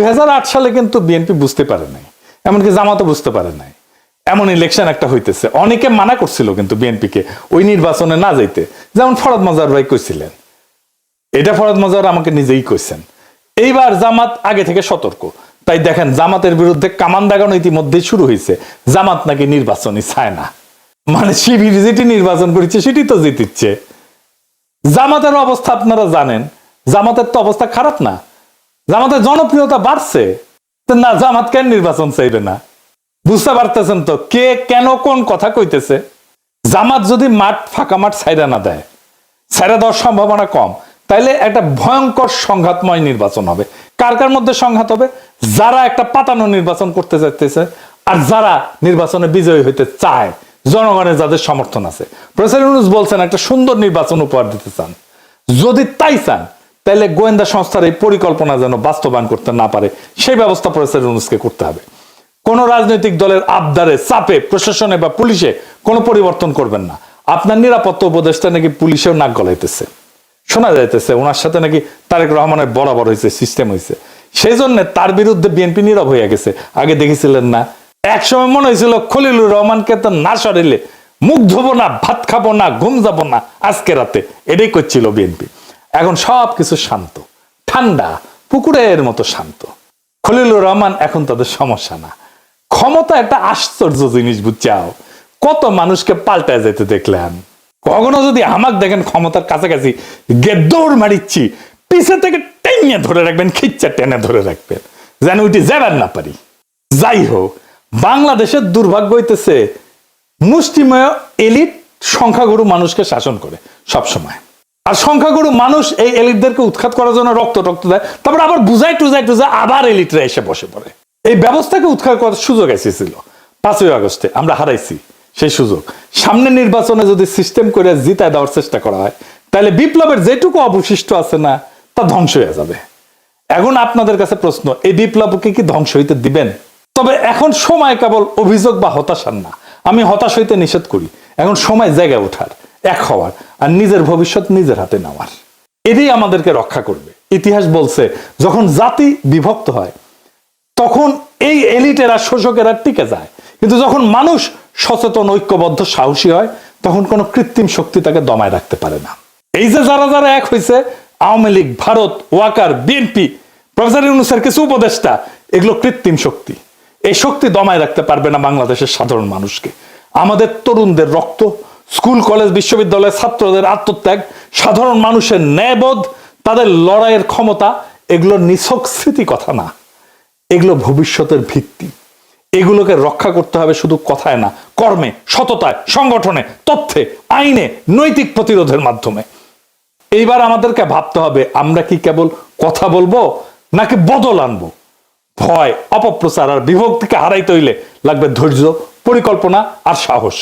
দুই সালে কিন্তু বিএনপি বুঝতে পারে নাই, এমনকি জামাতও বুঝতে পারে নাই। এমন ইলেকশন একটা হইতেছে। অনেকে মানা করছিল কিন্তু বিএনপিকে ওই নির্বাচনে না যাইতে। যেমন ফরদ মজার ভাই কইছিলেন, এটা ফরদ মজার আমাকে নিজেই কইছেন। এইবার জামাত আগে থেকে সতর্ক। তাই দেখেন, জামাতের বিরুদ্ধে কামান দাগানো ইতিমধ্যেই শুরু হয়েছে জামাত নাকি নির্বাচনই চায় না। মানে শিবির যেটি নির্বাচন করেছে, সেটি তো জিতিচ্ছে। জামাতের অবস্থা আপনারা জানেন। জামাতের তো অবস্থা খারাপ না। জামাতের জনপ্রিয়তা বাড়ছে। না, জামাত কেন নির্বাচন চাইবে না? বুঝতে পারতেছেন তো, কে কেন কোন কথা কইতেছে? জামাত যদি মাঠ, ফাঁকা মাঠ সাইডা না দেয় সাইডা দেওয়ার সম্ভাবনা কম, তাইলে একটা ভয়ঙ্কর সংঘাতময় নির্বাচন হবে। কার কার মধ্যে সংঘাত হবে? যারা একটা পাতানো নির্বাচন করতে চাইতেছে, আর যারা নির্বাচনে বিজয়ী হইতে চায়, জনগণের যাদের সমর্থন আছে। ইউনুস বলছেন, একটা সুন্দর নির্বাচন উপহার দিতে চান। যদি তাই চান তাহলে গোয়েন্দা সংস্থার এই পরিকল্পনা যেন বাস্তবায়ন করতে না পারে, সেই ব্যবস্থা প্রফেসর ইউনুসকে করতে হবে। কোন রাজনৈতিক দলের আবদারে, চাপে, প্রশাসনে বা পুলিশে কোনো পরিবর্তন করবেন না। আপনার নিরাপত্তা উপদেষ্টা নাকি পুলিশেও নাক গলাইতেছে। শোনা যাইতেছে, ওনার সাথে নাকি তারেক রহমানের বরাবর হয়েছে সিস্টেম হয়েছে সেই জন্য তার বিরুদ্ধে বিএনপি নীরব হয়ে গেছে। আগে দেখেছিলেন না। এক সময় মনে হয়েছিল খলিলুর রহমানকে তো না সরিলে মুখ ধোবো না, ভাত খাব না, ঘুম যাব না, আজকে রাতে। এটাই করছিল বিএনপি এখন সব কিছু শান্ত। ঠান্ডা, পুকুরের মতো শান্ত। খলিলুর রহমান এখন তাদের সমস্যা না। ক্ষমতা একটা আশ্চর্য জিনিস, বুঝছাও? কত মানুষকে পাল্টায় যেতে দেখলাম কখনো যদি আমাক দেখেন ক্ষমতার কাছাকাছি গে দৌড় মারিচ্ছি, পিছে থেকে টেনে ধরে রাখবেন খিচ্চা টেনে ধরে রাখবেন। যেন উঠে যাবেন না পারি। যাই হোক, বাংলাদেশের দুর্ভাগ্য হইতেছে, মুষ্টিময় এলিট সংখ্যাগুরু মানুষকে শাসন করে সব সময় আর সংখ্যাগুরু মানুষ এই এলিটদেরকে উৎখাত করার জন্য রক্ত রক্ত দেয়। তারপর আবার বুঝাই টুজাই টুজাই আবার এলিটরা এসে বসে পড়ে। এই ব্যবস্থাকে উৎখাত করার সুযোগ এসেছিল। পাঁচই আগস্টে আমরা হারাইছি সেই সুযোগ। সামনে নির্বাচনে যদি সিস্টেম করে জিতায় দেওয়ার চেষ্টা করা হয়, তাহলে বিপ্লবের যেটুকু অবশিষ্ট আছে না, তা ধ্বংস হয়ে যাবে। এখন আপনাদের কাছে প্রশ্ন, এই বিপ্লবকে কি ধ্বংস হইতে দিবেন? তবে এখন সময় কেবল অভিযোগ বা হতাশার না। আমি হতাশ হইতে নিষেধ করি। এখন সময় জায়গায় ওঠার। এক হওয়ার আর নিজের ভবিষ্যৎ নিজের হাতে নেওয়ার। এটাই আমাদেরকে রক্ষা করবে। ইতিহাস বলছে, যখন জাতি বিভক্ত হয়, তখন এই এলিটেরা শোষকেরা টিকে যায়। কিন্তু যখন মানুষ সচেতন, ঐক্যবদ্ধ, সাহসী হয়, তখন কোনো কৃত্রিম শক্তি তাকে দমায় রাখতে পারে না। এই যে যারা যারা এক হয়েছে, Awami League, Bharat, Waker, B N P, professor ইউনুসের কিছু উপদেষ্টা, এগুলো কৃত্রিম শক্তি। এই শক্তি দমায় রাখতে পারবে না বাংলাদেশের সাধারণ মানুষকে। আমাদের তরুণদের রক্ত স্কুল, কলেজ, বিশ্ববিদ্যালয়ের ছাত্রদের আত্মত্যাগ, সাধারণ মানুষের ন্যায়বোধ, তাদের লড়াইয়ের ক্ষমতা, এগুলো নিছক স্মৃতি কথা না। এগুলো ভবিষ্যতের ভিত্তি। এগুলোকে রক্ষা করতে হবে শুধু কথায় না, কর্মে, সততায়, সংগঠনে, তথ্যে, আইনে, নৈতিক প্রতিরোধের মাধ্যমে। এইবার আমাদেরকে ভাবতে হবে, আমরা কি কেবল কথা বলব, নাকি বদল আনব? ভয়, অপপ্রচার আর বিভক্তিকে হারাইতে হইলে লাগবে ধৈর্য, পরিকল্পনা আর সাহস।